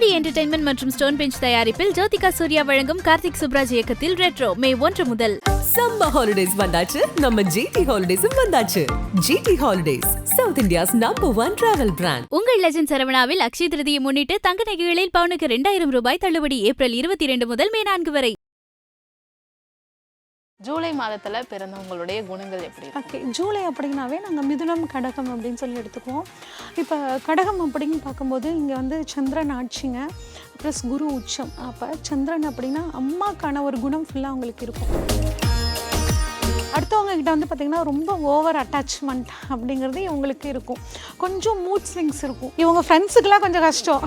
Judy entertainment மற்றும் stone bench தயாரிப்பில் ஜோதிகா சூர்யா வழங்கும் கார்த்திக் சுப்ராஜ் இயக்கத்தில் ரெட்ரோ மே ஒன்று முதல். சம்மர் ஹாலிடேஸ் வந்தாச்சு. நம்ம ஜிடி ஹாலிடேஸும் வந்தாச்சு. GD holidays south India's number one travel brand உங்கள் லெஜண்ட் சரவணாவில் அக்ஷய திருதியை முன்னிட்டு தங்க நகைகளில் பவுனுக்கு இரண்டாயிரம் ரூபாய் தள்ளுபடி ஏப்ரல் இருபத்தி இரண்டு முதல் மே நான்கு வரை. ஜூலை மாதத்தில் பிறந்தவங்களுடைய குணங்கள் எப்படி ஓகே ஜூலை அப்படின்னாவே நாங்கள் மிதுனம் கடகம் அப்படின்னு சொல்லி எடுத்துக்குவோம். இப்போ கடகம் அப்படின்னு பார்க்கும்போது இங்கே வந்து சந்திரன் ஆட்சிங்க ப்ளஸ் குரு உச்சம். அப்போ சந்திரன் அப்படின்னா அம்மாக்கான ஒரு குணம் ஃபுல்லாக அவங்களுக்கு இருக்கும். அடுத்தவங்க கிட்ட வந்து பார்த்திங்கன்னா ரொம்ப ஓவர் அட்டாச்மெண்ட் அப்படிங்கிறது இவங்களுக்கு இருக்கும். கொஞ்சம் மூட் ஸ்விங்ஸ் இருக்கும். இவங்க ஃப்ரெண்ட்ஸுக்கெல்லாம் கொஞ்சம் கஷ்டம்.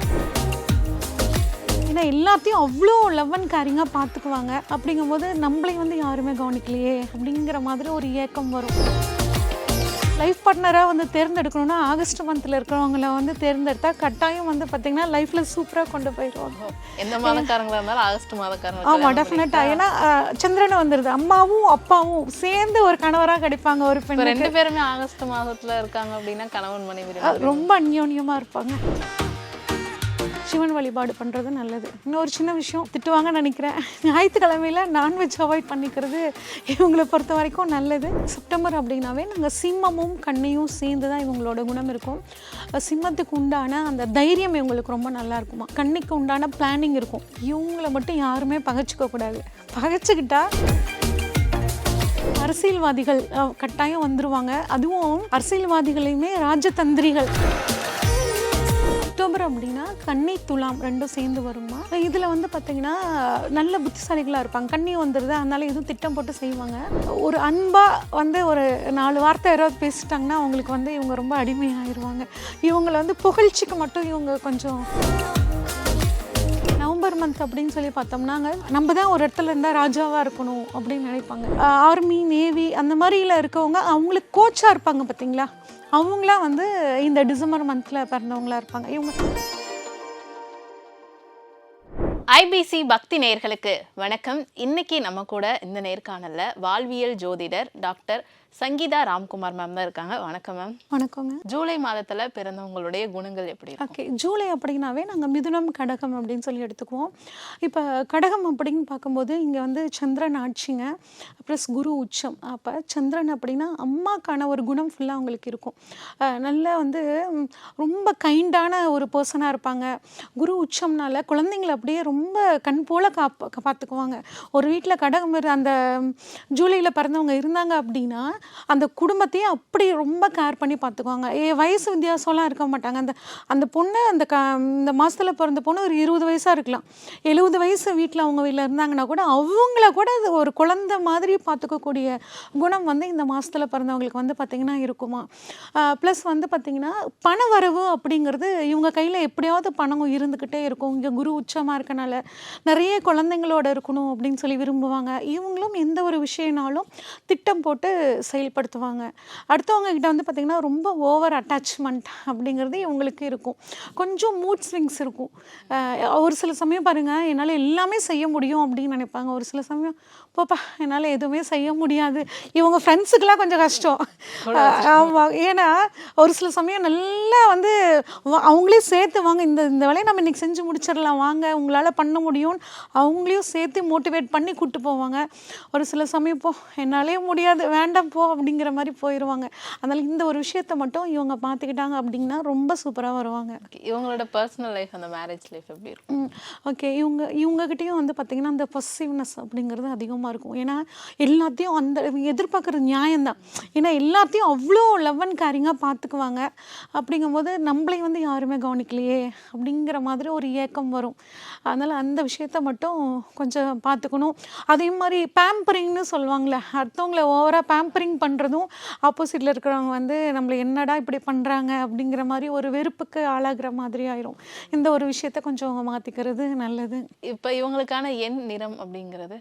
ஏன்னா எல்லாத்தையும் அவ்வளோ லவ் அண்ட் கேரிங்காக பார்த்துக்குவாங்க. அப்படிங்கும்போது நம்மளை வந்து யாருமே கவனிக்கலையே அப்படிங்கிற மாதிரி ஒரு ஏக்கம் வரும். லைஃப் பார்ட்னராக வந்து தேர்ந்தெடுக்கணும்னா ஆகஸ்ட் மந்தில் இருக்கிறவங்கள வந்து தேர்ந்தெடுத்தா கட்டாயம் வந்து பார்த்திங்கன்னா லைஃப்பில் சூப்பராக கொண்டு போயிடுவாங்க. எந்த மாதக்காரங்களா இருந்தாலும் ஆகஸ்ட் மாதக்காரங்க ஆமாம் டெஃபினட்டாக ஏன்னா சந்திரன் வந்துடுது அம்மாவும் அப்பாவும் சேர்ந்து ஒரு கணவராக கிடைப்பாங்க ஒரு பெண் ரெண்டு பேருமே ஆகஸ்ட் மாதத்துல இருக்காங்க அப்படின்னா கணவன் மனைவி. ரொம்ப அந்யோன்யமாக இருப்பாங்க. சிவன் வழிபாடு பண்ணுறது நல்லது. இன்னொரு சின்ன விஷயம் திட்டுவாங்கன்னு நினைக்கிறேன். ஞாயிற்றுக்கிழமையில் நான்வெஜ் அவாய்ட் பண்ணிக்கிறது இவங்களை பொறுத்த வரைக்கும் நல்லது. செப்டம்பர் அப்படின்னாவே நாங்கள் சிம்மமும் கண்ணையும் சேர்ந்து தான் இவங்களோட குணம் இருக்கும். சிம்மத்துக்கு உண்டான அந்த தைரியம் இவங்களுக்கு ரொம்ப நல்லா இருக்குமா? கண்ணிக்கு உண்டான பிளானிங் இருக்கும். இவங்கள மட்டும் யாருமே பகைச்சிக்க கூடாது. பகைச்சிக்கிட்டா அரசியல்வாதிகள் கட்டாயம் வந்துருவாங்க. அதுவும் அரசியல்வாதிகளையுமே ராஜதந்திரிகள். அக்டோபர் அப்படின்னா கன்னி துலாம் ரெண்டும் சேர்ந்து வருமா? இதில் வந்து பார்த்தீங்கன்னா நல்ல புத்திசாலிகளாக இருப்பாங்க. கண்ணி வந்துடுது அதனால எதுவும் திட்டம் போட்டு செய்வாங்க. ஒரு அன்பாக வந்து ஒரு நாலு வார்த்தை யாராவது பேசிட்டாங்கன்னா அவங்களுக்கு வந்து இவங்க ரொம்ப அடிமையாகிடுவாங்க இவங்களை வந்து புகழ்ச்சிக்கு மட்டும் இவங்க கொஞ்சம் நவம்பர் மந்த் அப்படின்னு சொல்லி பார்த்தோம்னா நம்ம தான் ஒரு இடத்துல இருந்தால் ராஜாவாக இருக்கணும் அப்படின்னு நினைப்பாங்க. ஆர்மி நேவி அந்த மாதிரியில் இருக்கவங்க அவங்களுக்கு கோச்சாக இருப்பாங்க பார்த்தீங்களா? அவங்களாம் வந்து இந்த டிசம்பர் மந்தில் பிறந்தவங்களா இருப்பாங்க. இவங்க ஐபிசி பக்தி நேயர்களுக்கு வணக்கம். இன்னைக்கு நம்ம கூட இந்த நேர்காணலில் வாழ்வியல் ஜோதிடர் டாக்டர் சங்கீதா ராம்குமார் மேம் தான் இருக்காங்க. வணக்கம் மேம் வணக்கங்க ஜூலை மாதத்துல பிறந்தவங்களுடைய குணங்கள் எப்படி? ஓகே ஜூலை அப்படின்னாவே நாங்கள் மிதுனம் கடகம் அப்படின்னு சொல்லி எடுத்துக்குவோம். இப்போ கடகம் அப்படின்னு பார்க்கும்போது இங்கே வந்து சந்திரன் ஆட்சிங்க ப்ளஸ் குரு உச்சம். அப்போ சந்திரன் அப்படின்னா அம்மாக்கான ஒரு குணம் ஃபுல்லாக அவங்களுக்கு இருக்கும். நல்ல வந்து ரொம்ப கைண்டான ஒரு பர்சனாக இருப்பாங்க. குரு உச்சம்னால குழந்தைங்களை அப்படியே ரொம்ப கண் போல காப்ப பார்த்துக்குவாங்க ஒரு வீட்டில் கடகம் இரு- அந்த ஜூலையில் பிறந்தவங்க இருந்தாங்க அப்படின்னா அந்த குடும்பத்தையே அப்படி ரொம்ப கேர் பண்ணி பார்த்துக்குவாங்க. ஏ வயசு வித்தியாசம்லாம் இருக்க மாட்டாங்க. அந்த அந்த பொண்ணு அந்த க இந்த மாதத்தில் பிறந்த பொண்ணு ஒரு இருபது வயசாக இருக்கலாம். எழுபது வயசு வீட்டில் அவங்க வீட்டில் இருந்தாங்கன்னா கூட அவங்கள கூட அது ஒரு குழந்தை மாதிரி பார்த்துக்கக்கூடிய குணம் வந்து இந்த மாதத்தில் பிறந்தவங்களுக்கு வந்து பார்த்திங்கன்னா இருக்குமா. ப்ளஸ் வந்து பார்த்திங்கன்னா பண வரவு அப்படிங்கிறது இவங்க கையில் எப்படியாவது பணம் இருந்துக்கிட்டே இருக்கும். இங்கே குரு உச்சமாக இருக்கனால நிறைய குழந்தைங்களோட இருக்கணும் அப்படின்னு சொல்லி விரும்புவாங்க. இவங்களும் எந்த ஒரு விஷயம்னாலும் திட்டம் போட்டு செயல்படுத்துவாங்க. அடுத்தவங்க கிட்ட வந்து பார்த்திங்கன்னா ரொம்ப ஓவர் அட்டாச்மெண்ட் அப்படிங்கிறது இவங்களுக்கு இருக்கும். கொஞ்சம் மூட் ஸ்விங்ஸ் இருக்கும். ஒரு சில சமயம் பாருங்கள் என்னால் எல்லாமே செய்ய முடியும் அப்படின்னு நினைப்பாங்க. ஒரு சில சமயம் போப்பா என்னால் எதுவுமே செய்ய முடியாது. இவங்க ஃப்ரெண்ட்ஸுக்கெல்லாம் கொஞ்சம் கஷ்டம். ஆமாம் ஏன்னா ஒரு சில சமயம் நல்லா வந்து அவங்களே சேர்த்து வாங்க இந்த இந்த வேலையை நம்ம இன்னைக்கு செஞ்சு முடிச்சிடலாம். வாங்க உங்களால் பண்ண முடியும்னு. அவங்களையும் சேர்த்து மோட்டிவேட் பண்ணி கூட்டு போவாங்க. ஒரு சில சமயம் போ என்னாலே முடியாது. வேண்டாம் போ. அப்படிங்கிற மாதிரி போயிடுவாங்க அதனால் இந்த ஒரு விஷயத்தை மட்டும் இவங்க பார்த்துக்கிட்டாங்க அப்படின்னா ரொம்ப சூப்பராக வருவாங்க. இவங்களோட பர்சனல் லைஃப் அந்த மேரேஜ் லைஃப் எப்படி இருக்கும்? ஓகே இவங்க இவங்ககிட்டயும் வந்து பார்த்திங்கன்னா அந்த பொசிவ்னஸ் அப்படிங்கிறது அதிகமாக இருக்கும். ஏன்னா எல்லாத்தையும் அந்த எதிர்பார்க்குறது நியாயம்தான். ஏன்னா எல்லாத்தையும் அவ்வளோ லவ் அண்ட் கேரிங்காக பார்த்துக்குவாங்க. அப்படிங்கும்போது நம்மளை வந்து யாருமே கவனிக்கலையே அப்படிங்கிற மாதிரி ஒரு ஏக்கம் வரும். அதனால் அந்த விஷயத்த மட்டும் கொஞ்சம் பார்த்துக்கணும். அதே மாதிரி பேம்பரிங்னு சொல்லுவாங்களே அடுத்தவங்களை ஓவராக பேம்பரிங் பண்ணுறதும் ஆப்போசிட்டில் இருக்கிறவங்க வந்து நம்மளை என்னடா இப்படி பண்ணுறாங்க அப்படிங்கிற மாதிரி ஒரு வெறுப்புக்கு ஆளாகிற மாதிரி ஆயிரும். இந்த ஒரு விஷயத்த கொஞ்சம் மாற்றிக்கிறது நல்லது. இப்ப இவங்களுக்கான எண் நிறம் அப்படிங்கிறது?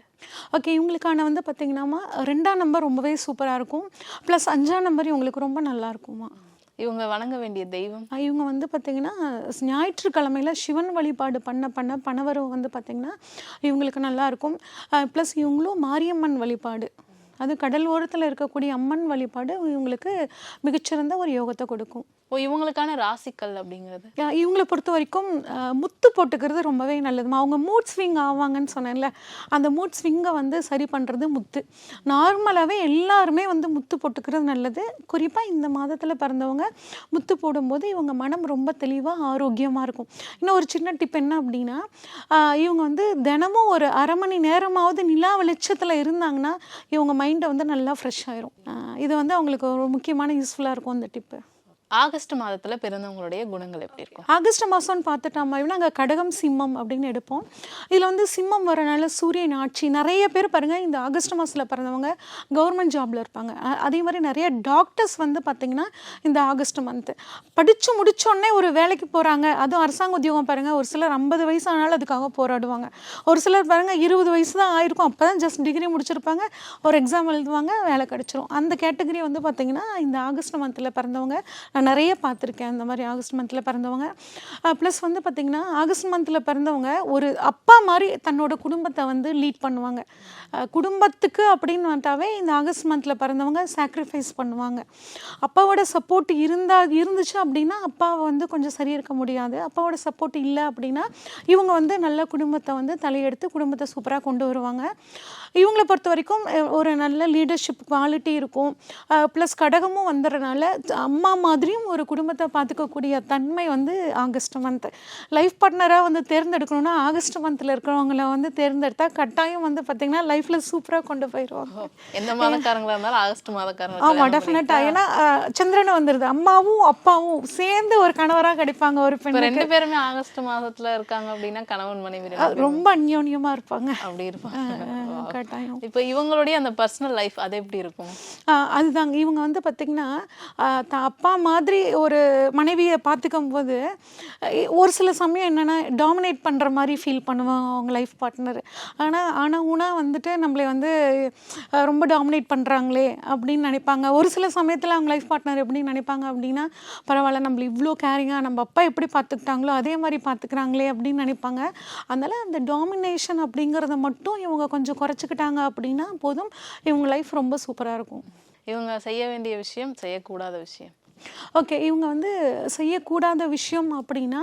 ஓகே இவங்களுக்கான வந்து பார்த்திங்கன்னாமா ரெண்டாம் நம்பர் ரொம்பவே சூப்பராக இருக்கும். ப்ளஸ் அஞ்சாம் நம்பர் இவங்களுக்கு ரொம்ப நல்லா இருக்குமா. இவங்க வணங்க வேண்டிய தெய்வம்? இவங்க வந்து பார்த்திங்கன்னா ஞாயிற்றுக்கிழமையில் சிவன் வழிபாடு பண்ண பண்ண பணவரவு வந்து பார்த்திங்கன்னா இவங்களுக்கு நல்லா இருக்கும். ப்ளஸ் இவங்களும் மாரியம்மன் வழிபாடு. அது கடல் ஓரத்தில் இருக்கக்கூடிய அம்மன் வழிபாடு இவங்களுக்கு மிகச்சிறந்த ஒரு யோகத்தை கொடுக்கும். இப்போ இவங்களுக்கான ராசிக்கல் அப்படிங்கிறது. இவங்களை பொறுத்த வரைக்கும் முத்து போட்டுக்கிறது ரொம்பவே நல்லதுமா அவங்க மூட் ஸ்விங் ஆவாங்கன்னு சொன்னேன்ல அந்த மூட் ஸ்விங்கை வந்து சரி பண்ணுறது முத்து. நார்மலாகவே எல்லாருமே வந்து முத்து போட்டுக்கிறது நல்லது. குறிப்பாக இந்த மாதத்தில் பிறந்தவங்க முத்து போடும்போது இவங்க மனம் ரொம்ப தெளிவாக ஆரோக்கியமாக இருக்கும். இன்னும் ஒரு சின்ன டிப் என்ன அப்படின்னா இவங்க வந்து தினமும் ஒரு அரை மணி நேரமாவது நிலா வெளிச்சத்தில் இருந்தாங்கன்னா இவங்க மைண்டை வந்து நல்லா ஃப்ரெஷ் ஆயிரும். இது வந்து அவங்களுக்கு ஒரு முக்கியமான யூஸ்ஃபுல்லாக இருக்கும் அந்த டிப்பு ஆகஸ்ட் மாதத்தில் பிறந்தவங்களுடைய குணங்கள் எப்படி இருக்கும்? ஆகஸ்ட் மாதம்னு பார்த்துட்டோம் நாங்கள் கடகம் சிம்மம் அப்படின்னு எடுப்போம். இதில் வந்து சிம்மம் வரனால சூரியன் ஆட்சி நிறைய பேர் பாருங்கள் இந்த ஆகஸ்ட் மாதத்தில் பிறந்தவங்க கவர்மெண்ட் ஜாபில் இருப்பாங்க. அதே மாதிரி நிறைய டாக்டர்ஸ் வந்து பார்த்திங்கன்னா இந்த ஆகஸ்ட் மந்த்து படித்து முடித்தோடனே ஒரு வேலைக்கு போகிறாங்க அதுவும் அரசாங்க உத்தியோகம் பாருங்கள் ஒரு சிலர் ஐம்பது வயசு ஆனாலும் அதுக்காக போராடுவாங்க. ஒரு சிலர் பாருங்கள் இருபது வயசு தான் ஆயிருக்கும். அப்போ தான் ஜஸ்ட் டிகிரி முடிச்சிருப்பாங்க. ஒரு எக்ஸாம் எழுதுவாங்க வேலை கிடச்சிரும். அந்த கேட்டகரி வந்து பார்த்திங்கன்னா இந்த ஆகஸ்ட் மந்தில் பிறந்தவங்க நான் நிறைய பார்த்துருக்கேன் இந்த மாதிரி ஆகஸ்ட் மந்தில் பிறந்தவங்க. ப்ளஸ் வந்து பார்த்திங்கன்னா ஆகஸ்ட் மந்தில் பிறந்தவங்க ஒரு அப்பா மாதிரி தன்னோட குடும்பத்தை வந்து லீட் பண்ணுவாங்க. குடும்பத்துக்கு அப்படின்னு வந்துட்டாவே இந்த ஆகஸ்ட் மந்தில் பிறந்தவங்க சாக்ரிஃபைஸ் பண்ணுவாங்க. அப்பாவோட சப்போர்ட் இருந்தால் இருந்துச்சு அப்படின்னா அப்பாவை வந்து கொஞ்சம் சரி இருக்க முடியாது. அப்பாவோட சப்போர்ட் இல்லை அப்படின்னா இவங்க வந்து நல்ல குடும்பத்தை வந்து தலையெடுத்து குடும்பத்தை சூப்பராக கொண்டு வருவாங்க. இவங்களை பொறுத்த வரைக்கும் ஒரு நல்ல லீடர்ஷிப் குவாலிட்டி இருக்கும். ப்ளஸ் கடகமும் வந்துடுறனால அம்மா மாதிரி மாதிரியும் ஒரு குடும்பத்தை பார்த்துக்கக்கூடிய தன்மை வந்து ஆகஸ்ட் மந்த் லைஃப் பார்ட்னராக வந்து தேர்ந்தெடுக்கணும்னா ஆகஸ்ட் மந்தில் இருக்கிறவங்கள வந்து தேர்ந்தெடுத்தா கட்டாயம் வந்து பார்த்திங்கன்னா லைஃப்பில் சூப்பராக கொண்டு போயிடுவாங்க எந்த மாதக்காரங்களா இருந்தாலும் ஆகஸ்ட் மாதக்காரங்க ஆமாம் டெஃபினட்டாக ஏன்னா சந்திரன் வந்துடுது அம்மாவும் அப்பாவும் சேர்ந்து ஒரு கணவராக கிடைப்பாங்க ஒரு பெண் ரெண்டு பேருமே ஆகஸ்ட் மாதத்துல இருக்காங்க அப்படின்னா கணவன் மனைவி ரொம்ப அந்யோன்யமாக இருப்பாங்க. அப்படி இருப்பாங்க. கட்டாயம். இப்போ இவங்களுடைய அந்த பர்சனல் லைஃப் அது எப்படி இருக்கும்? அதுதாங்க. இவங்க வந்து பார்த்திங்கன்னா அப்பா மாதிரி ஒரு மனைவியை பார்த்துக்கும் போது ஒரு சில சமயம் என்னென்னா டாமினேட் பண்ணுற மாதிரி ஃபீல் பண்ணுவாங்க அவங்க லைஃப் பார்ட்னர் ஆனால் ஆனால் ஊனா வந்துட்டு நம்மளை வந்து ரொம்ப டாமினேட் பண்ணுறாங்களே அப்படின்னு நினைப்பாங்க. ஒரு சில சமயத்தில் அவங்க லைஃப் பார்ட்னர் எப்படி நினைப்பாங்க அப்படின்னா பரவாயில்ல நம்மள இவ்வளோ கேரிங்காக நம்ம அப்பா எப்படி பார்த்துக்கிட்டாங்களோ அதே மாதிரி பார்த்துக்கிறாங்களே அப்படின்னு நினைப்பாங்க. அதனால் அந்த டாமினேஷன் அப்படிங்கிறத மட்டும் இவங்க கொஞ்சம் குறைச்சிக்கிட்டாங்க அப்படின்னா போதும். இவங்க லைஃப் ரொம்ப சூப்பராக இருக்கும். இவங்க செய்ய வேண்டிய விஷயம் செய்யக்கூடாத விஷயம். ஓகே இவங்க வந்து செய்யக்கூடாத விஷயம் அப்படின்னா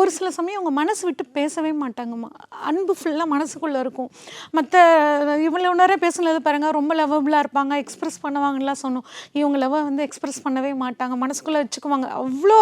ஒரு சில சமயம் அவங்க மனசு விட்டு பேசவே மாட்டாங்கம்மா. அன்பு ஃபுல்லாக மனசுக்குள்ளே இருக்கும். மற்ற இவ்வளோ நேரம் பேசுனது பாருங்க ரொம்ப லவபுளாக இருப்பாங்க எக்ஸ்பிரஸ் பண்ணுவாங்கலாம் சொன்னோம். இவங்க லவ் வந்து எக்ஸ்பிரஸ் பண்ணவே மாட்டாங்க. மனசுக்குள்ளே வச்சுக்குவாங்க. அவ்வளோ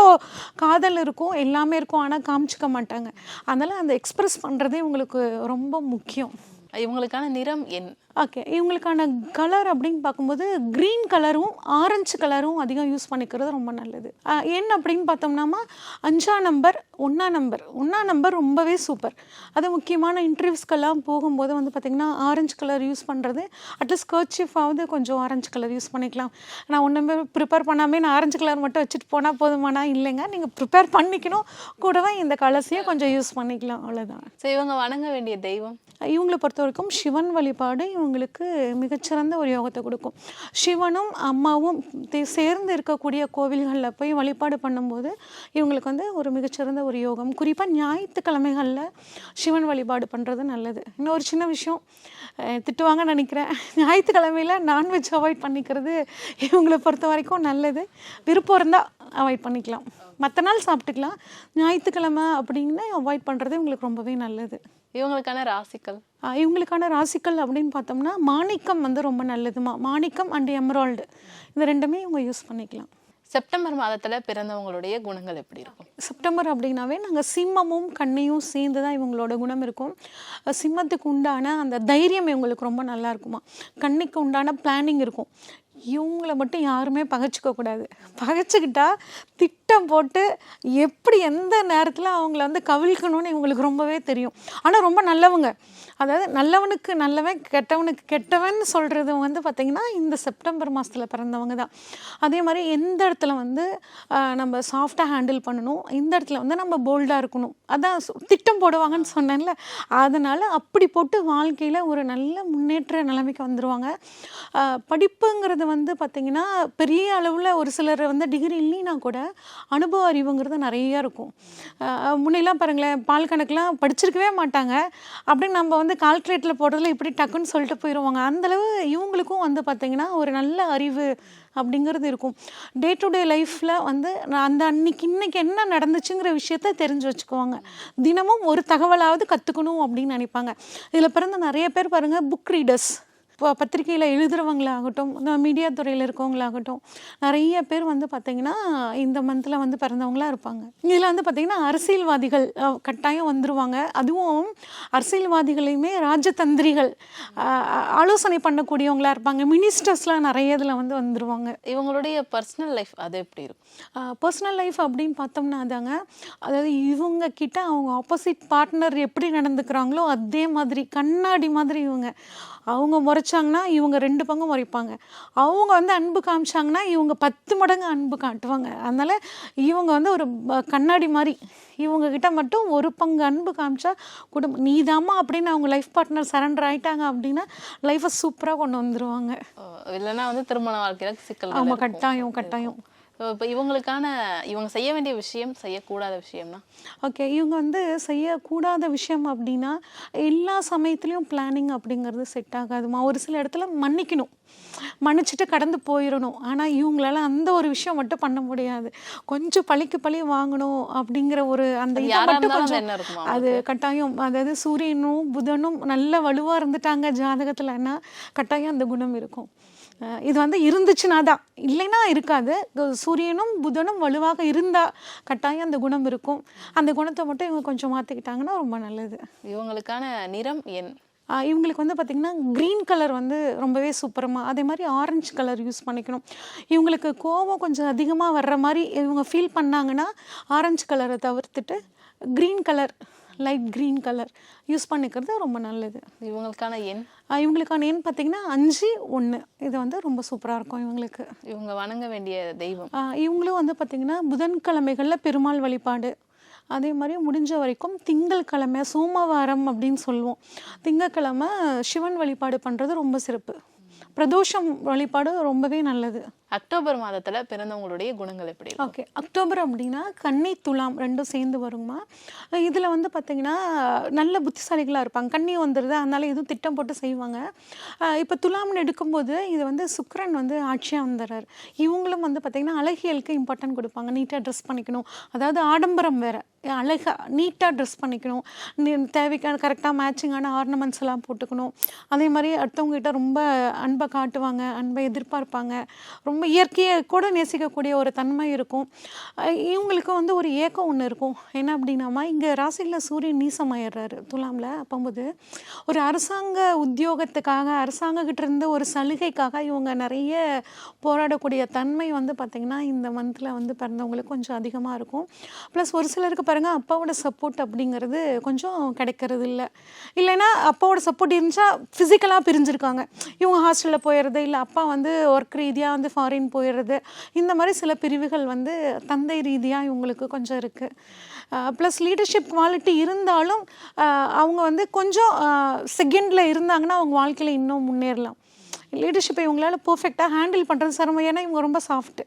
காதல் இருக்கும் எல்லாமே இருக்கும் ஆனால் காமிச்சிக்க மாட்டாங்க. அதனால் அந்த எக்ஸ்பிரஸ் பண்ணுறதே இவங்களுக்கு ரொம்ப முக்கியம். இவங்களுக்கான நிறம் என். ஓகே இவங்களுக்கான கலர் அப்படின்னு பார்க்கும்போது க்ரீன் கலரும் ஆரஞ்சு கலரும் அதிகம் யூஸ் பண்ணிக்கிறது ரொம்ப நல்லது. ஏன் அப்படின்னு பார்த்தோம்னாமா அஞ்சா நம்பர் ஒன்றா நம்பர் ஒன்றா நம்பர் ரொம்பவே சூப்பர் அது முக்கியமான இன்டர்வியூஸ்க்கெல்லாம் போகும்போது வந்து பார்த்திங்கன்னா ஆரஞ்சு கலர் யூஸ் பண்ணுறது அட்லீஸ்ட் கர்ச்சிஃபாவது கொஞ்சம் ஆரஞ்சு கலர் யூஸ் பண்ணிக்கலாம். நான் ஒன்றுமே ப்ரிப்பேர் பண்ணாமே நான் ஆரஞ்சு கலர் மட்டும் வச்சுட்டு போனால் போதுமானா? இல்லைங்க. நீங்கள் ப்ரிப்பேர் பண்ணிக்கணும். கூடவே இந்த கலர்ஸையும் கொஞ்சம் யூஸ் பண்ணிக்கலாம். அவ்வளோதான் ஸோ இவங்க வணங்க வேண்டிய தெய்வம். இவங்களை பொறுத்த வரைக்கும் சிவன் வழிபாடு இவங்களுக்கு மிகச்சிறந்த ஒரு யோகத்தை கொடுக்கும். சிவனும் அம்மாவும் தே- சேர்ந்து இருக்கக்கூடிய கோவில்களில் போய் வழிபாடு பண்ணும்போது இவங்களுக்கு வந்து ஒரு மிகச்சிறந்த ஒரு யோகம். குறிப்பாக ஞாயிற்றுக்கிழமைகளில் சிவன் வழிபாடு பண்ணுறது நல்லது. இன்னொரு சின்ன விஷயம் திட்டுவாங்க திட்டுவாங்கன்னு நினைக்கிறேன். ஞாயிற்றுக்கிழமையில் நான்வெஜ் அவாய்ட் பண்ணிக்கிறது இவங்களை பொறுத்த வரைக்கும் நல்லது. விருப்பம் இருந்தால் அவாய்ட் பண்ணிக்கலாம். மற்ற நாள் சாப்பிட்டுக்கலாம். ஞாயிற்றுக்கிழமை அப்படின்னா அவாய்ட் பண்ணுறது இவங்களுக்கு ரொம்பவே நல்லது. இவங்களுக்கான ராசிக்கல் இவங்களுக்கான ராசிக்கல் அப்படின்னு பார்த்தோம்னா மாணிக்கம் வந்து ரொம்ப நல்லதுமா மாணிக்கம் அண்ட் எமரால்டு இந்த ரெண்டுமே இவங்க யூஸ் பண்ணிக்கலாம். செப்டம்பர் மாதத்துல பிறந்தவங்களுடைய குணங்கள் எப்படி இருக்கும்? செப்டம்பர் அப்படின்னாவே நாங்கள் சிம்மமும் கண்ணியும் சேர்ந்து தான் இவங்களோட குணம் இருக்கும். சிம்மத்துக்கு உண்டான அந்த தைரியம் இவங்களுக்கு ரொம்ப நல்லா இருக்குமா. கண்ணிக்கு உண்டான பிளானிங் இருக்கும். இவங்கள மட்டும் யாருமே பகைச்சிக்க கூடாது. பகைச்சிக்கிட்டா திட்டம் போட்டு எப்படி எந்த நேரத்தில் அவங்கள வந்து கவிழ்க்கணும்னு இவங்களுக்கு ரொம்பவே தெரியும். ஆனால் ரொம்ப நல்லவங்க. அதாவது நல்லவனுக்கு நல்லவன் கெட்டவனுக்கு கெட்டவன் சொல்கிறது வந்து பார்த்திங்கன்னா இந்த செப்டம்பர் மாதத்தில் பிறந்தவங்க தான். அதே மாதிரி எந்த இடத்துல வந்து நம்ம சாஃப்டாக ஹேண்டில் பண்ணணும் இந்த இடத்துல வந்து நம்ம போல்டாக இருக்கணும். அதான் திட்டம் போடுவாங்கன்னு சொன்னேன்ல. அதனால் அப்படி போட்டு வாழ்க்கையில் ஒரு நல்ல முன்னேற்ற நிலைமைக்கு வந்துடுவாங்க படிப்புங்கிறது வந்து பார்த்திங்கன்னா பெரிய அளவில் ஒரு சிலர் வந்து டிகிரி இல்லைன்னா கூட அனுபவ அறிவுங்கிறது நிறைய இருக்கும். முன்னெல்லாம் பாருங்களேன் பால் கணக்கெலாம் படிச்சிருக்கவே மாட்டாங்க. அப்படின்னு நம்ம வந்து கால்குலேட்டரில் போடுறதுல இப்படி டக்குன்னு சொல்லிட்டு போயிடுவாங்க அந்தளவு இவங்களுக்கும் வந்து பார்த்திங்கன்னா ஒரு நல்ல அறிவு அப்படிங்கிறது இருக்கும். டே டு டே லைஃப்பில் வந்து நான் அந்த அன்னைக்கு இன்னைக்கு என்ன நடந்துச்சுங்கிற விஷயத்த தெரிஞ்சு வச்சுக்குவாங்க. தினமும் ஒரு தகவலாவது கற்றுக்கணும் அப்படின்னு நினைப்பாங்க. இதில் பிறந்த நிறைய பேர் பாருங்கள் புக் ரீடர்ஸ் இப்போ பத்திரிக்கையில் எழுதுறவங்களாகட்டும் மீடியா துறையில் இருக்கவங்களாகட்டும் நிறைய பேர் வந்து பார்த்திங்கன்னா இந்த மந்தில் வந்து பிறந்தவங்களா இருப்பாங்க. இதில் வந்து பார்த்திங்கன்னா அரசியல்வாதிகள் கட்டாயம் வந்துருவாங்க. அதுவும் அரசியல்வாதிகளையுமே ராஜதந்திரிகள் ஆலோசனை பண்ணக்கூடியவங்களா இருப்பாங்க. மினிஸ்டர்ஸ்லாம் நிறைய இதில் வந்து வந்துருவாங்க. இவங்களுடைய பர்சனல் லைஃப் அது எப்படி இருக்கும்? பர்சனல் லைஃப் அப்படின்னு பார்த்தோம்னா தாங்க அதாவது இவங்க கிட்ட அவங்க ஆப்போசிட் பார்ட்னர் எப்படி நடந்துக்கிறாங்களோ அதே மாதிரி கண்ணாடி மாதிரி இவங்க. அவங்க முறைச்சாங்கன்னா இவங்க ரெண்டு பங்கு முறைப்பாங்க. அவங்க வந்து அன்பு காமிச்சாங்கன்னா இவங்க பத்து மடங்கு அன்பு காட்டுவாங்க. அதனால இவங்க வந்து ஒரு கண்ணாடி மாதிரி இவங்க கிட்ட மட்டும் ஒரு பங்கு அன்பு காமிச்சா குடும்பம் நீதாம்மா அப்படின்னு அவங்க லைஃப் பார்ட்னர் சரண்டர் ஆயிட்டாங்க அப்படின்னா லைஃப்பை சூப்பராக கொண்டு வந்துருவாங்க. அஹ் இல்லைன்னா வந்து திருமண வாழ்க்கையில சிக்கல் ஆமாம் கட்டாயம் கட்டாயம். இப்போ இவங்களுக்கான இவங்க செய்ய வேண்டிய விஷயம் செய்யக்கூடாத விஷயம்னா? ஓகே இவங்க வந்து செய்யக்கூடாத விஷயம் அப்படின்னா எல்லா சமயத்துலேயும் பிளானிங் அப்படிங்கிறது செட் ஆகாதுமா ஒரு சில இடத்துல மன்னிக்கணும். மன்னிச்சுட்டு கடந்து போயிடணும். ஆனால் இவங்களால அந்த ஒரு விஷயம் மட்டும் பண்ண முடியாது. கொஞ்சம் பழிக்கு பழி வாங்கணும் அப்படிங்கிற ஒரு அந்த அது மட்டும் கொஞ்சம் அது கட்டாயம் அதாவது சூரியனும் புதனும் நல்ல வலுவாக இருந்துட்டாங்க ஜாதகத்துலன்னா கட்டாயம் அந்த குணம் இருக்கும். இது வந்து இருந்துச்சுன்னா தான். இல்லைன்னா இருக்காது. சூரியனும் புதனும் வலுவாக இருந்தால் கட்டாயம் அந்த குணம் இருக்கும். அந்த குணத்தை மட்டும் இவங்க கொஞ்சம் மாற்றிக்கிட்டாங்கன்னா ரொம்ப நல்லது. இவங்களுக்கான நிறம் என்? இவங்களுக்கு வந்து பார்த்திங்கன்னா க்ரீன் கலர் வந்து ரொம்பவே சூப்பரமாக அதே மாதிரி ஆரஞ்சு கலர் யூஸ் பண்ணிக்கணும். இவங்களுக்கு கோபம் கொஞ்சம் அதிகமாக வர்ற மாதிரி இவங்க ஃபீல் பண்ணாங்கன்னா ஆரஞ்சு கலரை தவிர்த்துட்டு green colour light green colour use பண்ணிக்கிறது ரொம்ப நல்லது. இவங்களுக்கான எண்? இவங்களுக்கான எண் பார்த்திங்கன்னா அஞ்சு ஒன்று இது வந்து ரொம்ப சூப்பராக இருக்கும் இவங்களுக்கு. இவங்க வணங்க வேண்டிய தெய்வம். இவங்களும் வந்து பார்த்திங்கன்னா புதன்கிழமைகளில் பெருமாள் வழிபாடு. அதே மாதிரி முடிஞ்ச வரைக்கும் திங்கட்கிழமை சோமவாரம் அப்படின்னு சொல்லுவோம். திங்கட்கிழமை சிவன் வழிபாடு பண்ணுறது ரொம்ப சிறப்பு. பிரதோஷம் வழிபாடு ரொம்பவே நல்லது. அக்டோபர் மாதத்தில் பிறந்தவங்களுடைய குணங்கள் எப்படி ஓகே. அக்டோபர் அப்படின்னா கன்னி துலாம் ரெண்டும் சேர்ந்து வருங்கம்மா இதில் வந்து பார்த்திங்கன்னா நல்ல புத்திசாலிகளாக இருப்பாங்க. கண்ணி வந்துடுது அதனால எதுவும் திட்டம் போட்டு செய்வாங்க. இப்போ துலாம்னு எடுக்கும்போது இது வந்து சுக்கரன் வந்து ஆட்சியாக வந்துடுறார் இவங்களும் வந்து பார்த்திங்கன்னா அழகியலுக்கு இம்பார்ட்டன்ட் கொடுப்பாங்க. நீட்டாக ட்ரெஸ் பண்ணிக்கணும். அதாவது ஆடம்பரம் வேறு. அழகாக நீட்டாக ட்ரெஸ் பண்ணிக்கணும். தேவைக்கான கரெக்டாக மேட்சிங்கான ஆர்னமெண்ட்ஸ் எல்லாம் போட்டுக்கணும். அதே மாதிரி அடுத்தவங்ககிட்ட ரொம்ப அன்பை காட்டுவாங்க அன்பை எதிர்பார்ப்பாங்க. ரொம்ப இயற்கையை கூட நேசிக்கக்கூடிய ஒரு தன்மை இருக்கும். இவங்களுக்கு வந்து ஒரு ஏக்கம் ஒன்று இருக்கும். என்ன அப்படின்னாமா இங்கே ராசியில் சூரியன் நீசமாயிடுறாரு துலாமில் அப்போது ஒரு அரசாங்க உத்தியோகத்துக்காக அரசாங்ககிட்ட இருந்து ஒரு சலுகைக்காக இவங்க நிறைய போராடக்கூடிய தன்மை வந்து பார்த்திங்கன்னா இந்த மந்தில் வந்து பிறந்தவங்களுக்கு கொஞ்சம் அதிகமாக இருக்கும். ப்ளஸ் ஒரு சிலருக்கு பாருங்கள் அப்பாவோட சப்போர்ட் அப்படிங்கிறது கொஞ்சம் கிடைக்கிறது இல்லை இல்லைன்னா அப்பாவோட சப்போர்ட் இருந்துச்சா ஃபிசிக்கலாக பிரிஞ்சிருக்காங்க. இவங்க ஹாஸ்டலில் போயிடுறது இல்லை அப்பா வந்து ஒர்க் ரீதியாக வந்து ஃபாரின் போயிடுறது இந்த மாதிரி சில பிரிவுகள் வந்து தந்தை ரீதியாக இவங்களுக்கு கொஞ்சம் இருக்குது ப்ளஸ் லீடர்ஷிப் குவாலிட்டி இருந்தாலும் அவங்க வந்து கொஞ்சம் செகண்டில் இருந்தாங்கன்னா அவங்க வாழ்க்கையில் இன்னும் முன்னேறலாம். லீடர்ஷிப்பை இவங்களால பர்ஃபெக்டாக ஹேண்டில் பண்ணுறது சிரமம். ஏன்னா இவங்க ரொம்ப சாஃப்ட்டு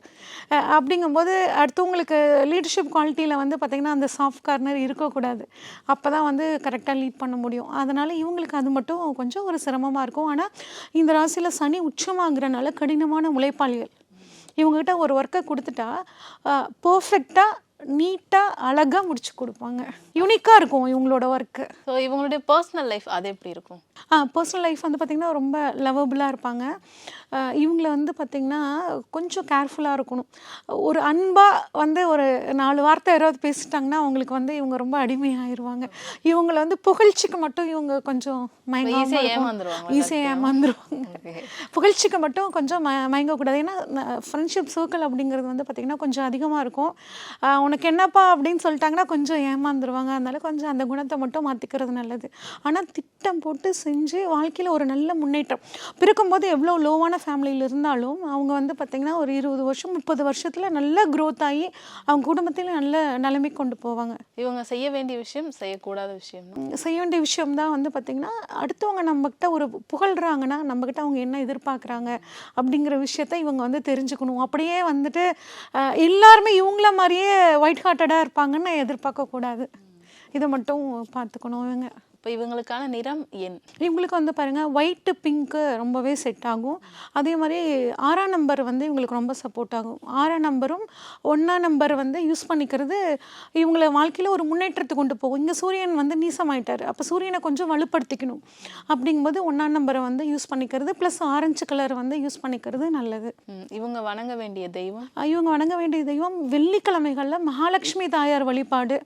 அப்படிங்கும்போது அடுத்தவங்களுக்கு லீடர்ஷிப் குவாலிட்டியில் வந்து பார்த்திங்கன்னா அந்த சாஃப்ட் கார்னர் இருக்கக்கூடாது. அப்போ தான் வந்து கரெக்டாக லீட் பண்ண முடியும். அதனால் இவங்களுக்கு அது மட்டும் கொஞ்சம் ஒரு சிரமமாக இருக்கும். ஆனால் இந்த ராசியில் சனி உச்சமாகறனால கடினமான உழைப்பாளிகள். இவங்ககிட்ட ஒரு ஒர்க்கை கொடுத்துட்டா பர்ஃபெக்டாக நீட்டாக அழகாக முடிச்சு கொடுப்பாங்க. யூனிக்காக இருக்கும் இவங்களோட ஒர்க்கு ஸோ இவங்களுடைய பர்சனல் லைஃப் அது எப்படி இருக்கும்? பர்சனல் லைஃப் வந்து பார்த்திங்கன்னா ரொம்ப லவபுளாக இருப்பாங்க. இவங்கள வந்து பார்த்திங்கன்னா கொஞ்சம் கேர்ஃபுல்லாக இருக்கணும். ஒரு அன்பாக வந்து ஒரு நாலு வார்த்தை யாராவது பேசிட்டாங்கன்னா அவங்களுக்கு வந்து இவங்க ரொம்ப அடிமையாயிருவாங்க. இவங்கள வந்து புகழ்ச்சிக்கு மட்டும் இவங்க கொஞ்சம் ஏமாந்துருவாங்க ஈஸியாக ஏமாந்துருவாங்க. புகழ்ச்சிக்கு மட்டும் கொஞ்சம் ம மயங்கக்கூடாது. ஏன்னா ஃப்ரெண்ட்ஷிப் சர்க்கிள் அப்படிங்கிறது வந்து பார்த்திங்கன்னா கொஞ்சம் அதிகமாக இருக்கும். உனக்கு என்னப்பா அப்படின்னு சொல்லிட்டாங்கன்னா கொஞ்சம் ஏமாந்துருவாங்க. அதனால கொஞ்சம் அந்த குணத்தை மட்டும் மாற்றிக்கிறது நல்லது. ஆனால் திட்டம் போட்டு செஞ்சு வாழ்க்கையில் ஒரு நல்ல முன்னேற்றம். பிறக்கும்போது எவ்வளோ லோவான ஃபேமிலியில் இருந்தாலும் அவங்க வந்து பார்த்திங்கன்னா ஒரு இருபது வருஷம் முப்பது வருஷத்தில் நல்ல growth ஆகி அவங்க குடும்பத்தில் நல்ல நிலைமை கொண்டு போவாங்க. இவங்க செய்ய வேண்டிய விஷயம் செய்யக்கூடாத விஷயம் செய்ய வேண்டிய விஷயம் தான் வந்து பார்த்திங்கன்னா அடுத்தவங்க நம்மக்கிட்ட ஒரு புகழ்கிறாங்கன்னா நம்மக்கிட்ட அவங்க என்ன எதிர்பார்க்குறாங்க அப்படிங்கிற விஷயத்த இவங்க வந்து தெரிஞ்சுக்கணும். அப்படியே வந்துட்டு எல்லாருமே இவங்கள மாதிரியே ஒயிட் ஹார்ட்டடாக இருப்பாங்கன்னு எதிர்பார்க்கக்கூடாது. இதை மட்டும் பார்த்துக்கணும் இவங்க. இப்போ இவங்களுக்கான நிறம் எண் இவங்களுக்கு வந்து பாருங்கள் ஒயிட்டு பிங்க்கு ரொம்பவே செட் ஆகும். அதே மாதிரி ஆறாம் நம்பர் வந்து இவங்களுக்கு ரொம்ப சப்போர்ட் ஆகும். ஆறாம் நம்பரும் ஒன்றாம் நம்பர் வந்து யூஸ் பண்ணிக்கிறது இவங்கள வாழ்க்கையில் ஒரு முன்னேற்றத்துக்கு கொண்டு போகும். இங்கே சூரியன் வந்து நீசமாயிட்டார். அப்போ சூரியனை கொஞ்சம் வலுப்படுத்திக்கணும் அப்படிங்கும்போது ஒன்றாம் நம்பரை வந்து யூஸ் பண்ணிக்கிறது ப்ளஸ் ஆரஞ்சு கலர் வந்து யூஸ் பண்ணிக்கிறது நல்லது. இவங்க வணங்க வேண்டிய தெய்வம்? இவங்க வணங்க வேண்டிய தெய்வம் வெள்ளிக்கிழமைகளில் மகாலட்சுமி தாயார் வழிபாடு.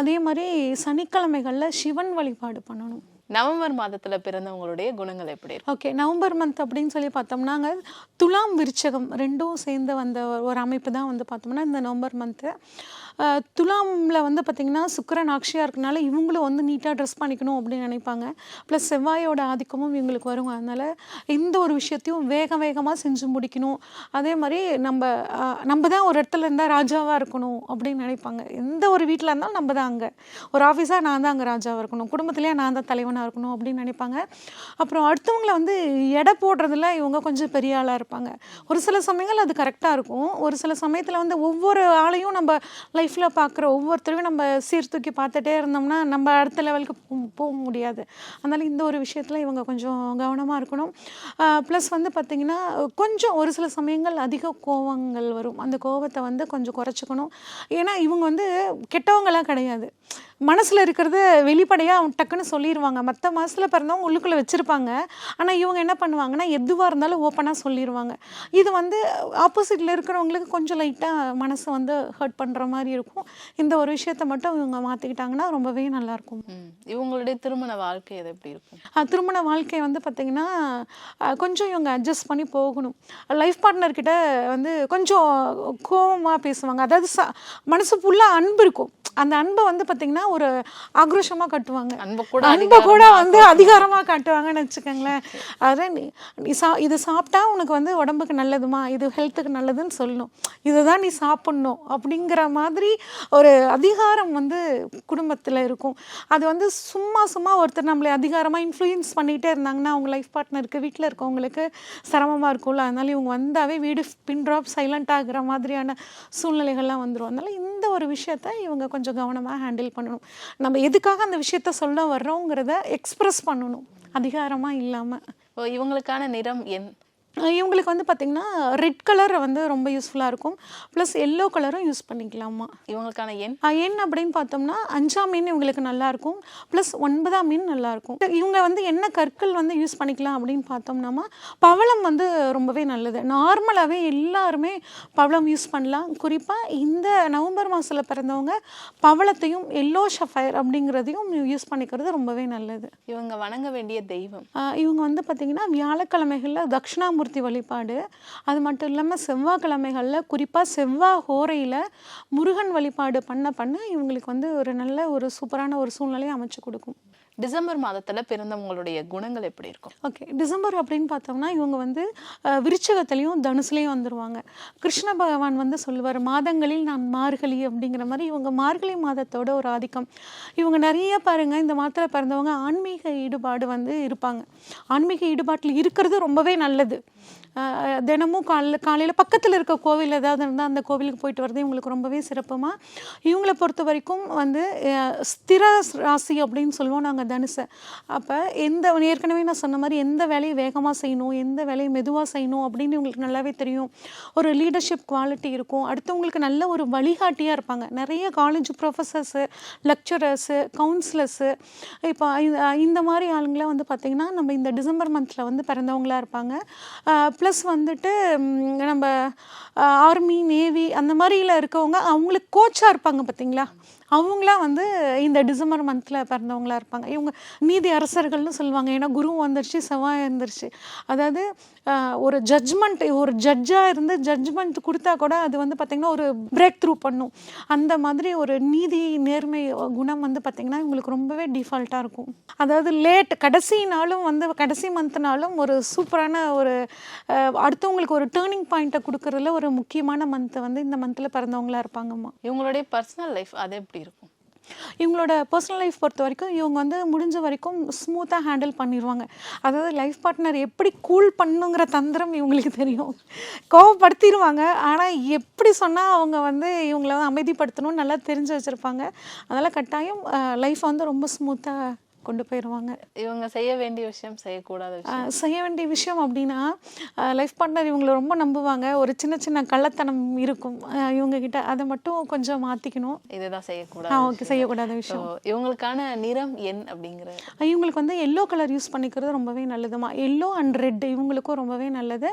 அதே மாதிரி சனிக்கிழமைகளில் சிவன் வழிபாடு. பண்ணணும். நவம்பர் மாதத்துல பிறந்தவங்களுடைய குணங்கள் எப்படி ஓகே நவம்பர் மந்த் அப்படின்னு சொல்லி பார்த்தோம்னாங்க துலாம் விருச்சகம் ரெண்டும் சேர்ந்து வந்த ஒரு அமைப்பு தான் வந்து பார்த்தோம்னா இந்த நவம்பர் மந்த்து துலாமில் வந்து பார்த்திங்கன்னா சுக்கரன் ஆட்சியாக இருக்கனால இவங்களும் வந்து நீட்டாக ட்ரெஸ் பண்ணிக்கணும் அப்படின்னு நினைப்பாங்க. ப்ளஸ் செவ்வாயோட ஆதிக்கமும் இவங்களுக்கு வரும் அதனால் இந்த ஒரு விஷயத்தையும் வேக வேகமாக செஞ்சு முடிக்கணும். அதே மாதிரி நம்ம நம்ம தான் ஒரு இடத்துல இருந்தால் ராஜாவாக இருக்கணும் அப்படின்னு நினைப்பாங்க. எந்த ஒரு வீட்டில் இருந்தாலும் நம்ம தான் அங்கே. ஒரு ஆஃபீஸாக நான் தான் அங்கே ராஜாவாக இருக்கணும். குடும்பத்திலேயே நான் தான் தலைவனாக இருக்கணும் அப்படின்னு நினைப்பாங்க. அப்புறம் அடுத்தவங்கள வந்து எடை போடுறதுல இவங்க கொஞ்சம் பெரிய ஆளாக இருப்பாங்க. ஒரு சில சமயங்கள் அது கரெக்டாக இருக்கும். ஒரு சில சமயத்தில் வந்து ஒவ்வொரு ஆளையும் நம்ம லைஃப்பில் பார்க்குற ஒவ்வொருத்தரையும் நம்ம சீர்தூக்கி பார்த்துட்டே இருந்தோம்னா நம்ம அடுத்த லெவலுக்கு போக முடியாது. அதனால் இந்த ஒரு விஷயத்தில் இவங்க கொஞ்சம் கவனமாக இருக்கணும். ப்ளஸ் வந்து பார்த்திங்கன்னா கொஞ்சம் ஒரு சில சமயங்கள் அதிக கோவங்கள் வரும். அந்த கோவத்தை வந்து கொஞ்சம் குறைச்சிக்கணும். ஏன்னா இவங்க வந்து கெட்டவங்களாம் கிடையாது. மனசில் இருக்கிறத வெளிப்படையாக டக்குன்னு சொல்லிடுவாங்க மற்ற மாதத்தில் பிறந்தவங்க உள்ளுக்குள்ளே வச்சுருப்பாங்க. ஆனால் இவங்க என்ன பண்ணுவாங்கன்னா எதுவாக இருந்தாலும் ஓப்பனாக சொல்லிடுவாங்க இது வந்து ஆப்போசிட்டில் இருக்கிறவங்களுக்கு கொஞ்சம் லைட்டாக மனசு வந்து ஹர்ட் பண்ணுற மாதிரி இருக்கும். இந்த ஒரு விஷயத்த மட்டும் இவங்க மாற்றிக்கிட்டாங்கன்னா ரொம்பவே நல்லாயிருக்கும் இவங்களுடைய திருமண வாழ்க்கை அது எப்படி இருக்கும்? திருமண வாழ்க்கை வந்து பார்த்திங்கன்னா கொஞ்சம் இவங்க அட்ஜஸ்ட் பண்ணி போகணும். லைஃப் பார்ட்னர்கிட்ட வந்து கொஞ்சம் கோவமாக பேசுவாங்க. அதாவது ச மனசு ஃபுல்லாக அன்பு இருக்கும். அந்த அன்பை வந்து பார்த்திங்கன்னா ஒரு ஆக்ரோஷமாக கட்டுவாங்க. அன்பு கூட வந்து அதிகாரமாக காட்டுவாங்கன்னு வச்சுக்கோங்களேன். அதான் நீ சா இது சாப்பிட்டா உனக்கு வந்து உடம்புக்கு நல்லதுமா? இது ஹெல்த்துக்கு நல்லதுன்னு சொல்லணும். இதை தான் நீ சாப்பிட்ணும் அப்படிங்கிற மாதிரி ஒரு அதிகாரம் வந்து குடும்பத்தில் இருக்கும். அது வந்து சும்மா சும்மா ஒருத்தர் நம்மளை அதிகாரமாக இன்ஃப்ளூயன்ஸ் பண்ணிகிட்டே இருந்தாங்கன்னா அவங்க லைஃப் பார்ட்னருக்கு வீட்டில் இருக்கவங்களுக்கு சிரமமாக இருக்கும்ல. அதனால இவங்க வந்தாவே வீடு பின் ட்ராப் சைலண்ட் ஆகுற மாதிரியான சூழ்நிலைகள்லாம் வந்துடும் அதனால இந்த ஒரு விஷயத்த இவங்க கொஞ்சம் கவனமாக ஹேண்டில் பண்ணணும். நம்ம எதுக்காக அந்த விஷயத்த சொல்ல வர்றோங்கிறத எக்ஸ்பிரஸ் பண்ணணும். அதிகாரமாக இல்லாமல் இப்போ இவங்களுக்கான நிறம் என் இவங்களுக்கு வந்து பார்த்திங்கன்னா ரெட் கலர் வந்து ரொம்ப யூஸ்ஃபுல்லாக இருக்கும். ப்ளஸ் எல்லோ கலரும் யூஸ் பண்ணிக்கலாமா? இவங்களுக்கான எண்? எண் அப்படின்னு பார்த்தோம்னா அஞ்சாம் மீன் இவங்களுக்கு நல்லாயிருக்கும் ப்ளஸ் ஒன்பதாம் மீன் நல்லாயிருக்கும் இவங்க வந்து என்ன கற்கள் வந்து யூஸ் பண்ணிக்கலாம் அப்படின்னு பார்த்தோம்னாமா பவளம் வந்து ரொம்பவே நல்லது. நார்மலாகவே எல்லாருமே பவளம் யூஸ் பண்ணலாம். குறிப்பாக இந்த நவம்பர் மாதத்தில் பிறந்தவங்க பவளத்தையும் எல்லோ ஷஃபயர் அப்படிங்கிறதையும் யூஸ் பண்ணிக்கிறது ரொம்பவே நல்லது. இவங்க வணங்க வேண்டிய தெய்வம். இவங்க வந்து பார்த்திங்கன்னா வியாழக்கிழமைகளில் தட்சிணாமூர்த்தி வழிபாடு. அது மட்டும் இல்லாமல் செவ்வாய்க்கிழமைகளில் குறிப்பாக செவ்வாய் ஹோரையில் முருகன் வழிபாடு பண்ண பண்ண இவங்களுக்கு வந்து ஒரு நல்ல ஒரு சூப்பரான ஒரு சூழ்நிலையை அமைச்சு கொடுக்கும். டிசம்பர் மாதத்தில் பிறந்தவங்களுடைய குணங்கள் எப்படி இருக்கும்? ஓகே டிசம்பர் அப்படின்னு பார்த்தோம்னா இவங்க வந்து அஹ், விருச்சிகத்துலேயும் தனுசுலேயும் வந்துடுவாங்க கிருஷ்ண பகவான் வந்து சொல்லுவார் மாதங்களில் நான் மார்கழி அப்படிங்கிற மாதிரி இவங்க மார்கழி மாதத்தோட ஒரு ஆதிக்கம். இவங்க நிறைய பாருங்கள் இந்த மாதத்தில் பிறந்தவங்க ஆன்மீக ஈடுபாடு வந்து இருப்பாங்க. ஆன்மீக ஈடுபாட்டில் இருக்கிறது ரொம்பவே நல்லது. தினமும் காலைல காலையில் பக்கத்தில் இருக்க கோவில் ஏதாவது இருந்தால் அந்த கோவிலுக்கு போயிட்டு வரது இவங்களுக்கு ரொம்பவே சிறப்புமா? இவங்களை பொறுத்த வரைக்கும் வந்து ஸ்திர ராசி அப்படின்னு சொல்லுவோம் நாங்கள் தனுசை. அப்போ எந்த ஏற்கனவே நான் சொன்ன மாதிரி எந்த வேலையை வேகமாக செய்யணும் எந்த வேலையை மெதுவாக செய்யணும் அப்படின்னு இவங்களுக்கு நல்லாவே தெரியும். ஒரு லீடர்ஷிப் குவாலிட்டி இருக்கும். அடுத்தவங்களுக்கு நல்ல ஒரு வழிகாட்டியாக இருப்பாங்க. நிறைய காலேஜ் ப்ரொஃபஸர்ஸு லெக்சரர்ஸு கவுன்சிலர்ஸு இப்போ இந்த- மாதிரி ஆளுங்களாம் வந்து பார்த்திங்கன்னா நம்ம இந்த டிசம்பர் மந்தில் வந்து பிறந்தவங்களா இருப்பாங்க. ப்ளஸ் ப்ளஸ் வந்துட்டு நம்ம ஆர்மி நேவி அந்த மாதிரியில் இருக்கவங்க அவங்களுக்கு கோச்சாக இருப்பாங்க பார்த்தீங்களா அவங்களாம் வந்து இந்த டிசம்பர் மந்தில் பிறந்தவங்களா இருப்பாங்க. இவங்க நீதி அரசர்கள்னு சொல்லுவாங்க. ஏன்னா குரு வந்துருச்சு செவ்வாய் இருந்துருச்சு அதாவது ஒரு ஜட்ஜ்மெண்ட் ஒரு ஜட்ஜாக இருந்து ஜட்ஜ்மெண்ட் கொடுத்தா கூட அது வந்து பார்த்திங்கன்னா ஒரு பிரேக் த்ரூ பண்ணும். அந்த மாதிரி ஒரு நீதி நேர்மை குணம் வந்து பார்த்திங்கன்னா இவங்களுக்கு ரொம்பவே டிஃபால்ட்டாக இருக்கும். அதாவது லேட் கடைசி நாளும் வந்து கடைசி மந்த்னாலும் ஒரு சூப்பரான ஒரு அடுத்தவங்களுக்கு ஒரு டேர்னிங் பாயிண்ட்டை கொடுக்கறதுல ஒரு முக்கியமான மந்த் வந்து இந்த மந்தில் பிறந்தவங்களா இருப்பாங்கம்மா. இவங்களுடைய பர்சனல் லைஃப் அது எப்படி இருக்கும். இவங்களோட பர்சனல் லைஃப் பொறுத்த வரைக்கும் இவங்க வந்து முடிஞ்ச வரைக்கும் ஸ்மூத்தாக ஹேண்டில் பண்ணிடுவாங்க அதாவது லைஃப் பார்ட்னர் எப்படி கூல் பண்ணுங்கிற தந்திரம் இவங்களுக்கு தெரியும். கோவப்படுத்திடுவாங்க ஆனால் எப்படி சொன்னால் அவங்க வந்து இவங்கள வந்து அமைதிப்படுத்தணும்னு நல்லா தெரிஞ்சு வச்சுருப்பாங்க. அதனால் கட்டாயம் லைஃப் வந்து ரொம்ப ஸ்மூத்தாக கொண்டு போயிடுவாங்க இவங்க செய்ய வேண்டிய விஷயம் செய்யக்கூடாத செய்ய வேண்டிய விஷயம் அப்படின்னா லைஃப் பார்ட்னர் இவங்களை ரொம்ப நம்புவாங்க. ஒரு சின்ன சின்ன கள்ளத்தனம் இருக்கும். இவங்க கிட்ட அதை மட்டும் கொஞ்சம் மாற்றிக்கணும் இதுதான் செய்யக்கூடாது ஓகே செய்யக்கூடாத விஷயம். இவங்களுக்கான நிறம் என் அப்படிங்கிற இவங்களுக்கு வந்து எல்லோ கலர் யூஸ் பண்ணிக்கிறது ரொம்பவே நல்லதுமா? எல்லோ அண்ட் ரெட் இவங்களுக்கும் ரொம்பவே நல்லது.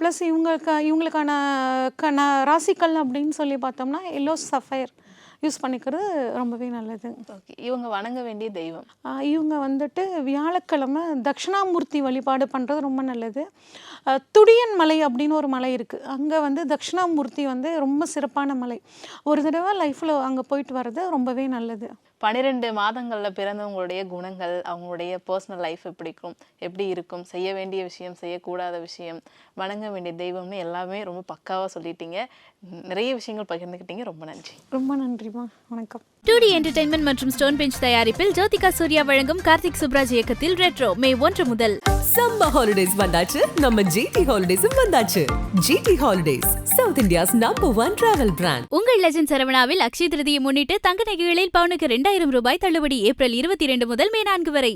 ப்ளஸ் இவங்களுக்கு இவங்களுக்கான ராசிக்கல் அப்படின்னு சொல்லி பார்த்தோம்னா எல்லோ சஃபயர் யூஸ் பண்ணிக்கிறது ரொம்பவே நல்லது. ஓகே. இவங்க வணங்க வேண்டிய தெய்வம். இவங்க வந்துட்டு வியாழக்கிழமை தட்சிணாமூர்த்தி வழிபாடு பண்ணுறது ரொம்ப நல்லது. துடியன் மலை அப்படின்னு ஒரு மலை இருக்குது அங்கே வந்து தட்சிணாமூர்த்தி வந்து ரொம்ப சிறப்பான மலை. ஒரு தடவை லைஃப்பில் அங்கே போயிட்டு வர்றது ரொம்பவே நல்லது. பன்னிரெண்டு மாதங்கள்ல பிறந்தவங்களுடைய குணங்கள் அவங்களுடைய பர்சனல் லைஃப் எப்படி இருக்கும் எப்படி இருக்கும் செய்ய வேண்டிய விஷயம் செய்யக்கூடாத விஷயம் வணங்க வேண்டிய தெய்வம்னு எல்லாமே ரொம்ப பக்காவா சொல்லிட்டீங்க. நிறைய விஷயங்கள் பகிர்ந்துக்கிட்டீங்க. ரொம்ப நன்றி. ரொம்ப நன்றிம்மா. வணக்கம். டூ டி என்டர்டைன்மெண்ட் மற்றும் ஸ்டோன் பெஞ்ச் தயாரிப்பில் ஜோதிகா சூர்யா வழங்கும் கார்த்திக் சுப்ராஜ் இயக்கத்தில் ரெட்ரோ மே ஒன்று முதல். சம்மர் ஹாலிடேஸ் வந்தாச்சு. நம்ம ஜிடி ஹாலிடேஸும் வந்தாச்சு. GD holidays south India's number one travel brand உங்கள் லெஜண்ட் சரவணாவில் அக்ஷய திருதியை முன்னிட்டு தங்க நகைகளில் பவுனுக்கு இரண்டாயிரம் ரூபாய் தள்ளுபடி ஏப்ரல் இருபத்தி இரண்டு முதல் மே நான்கு வரை.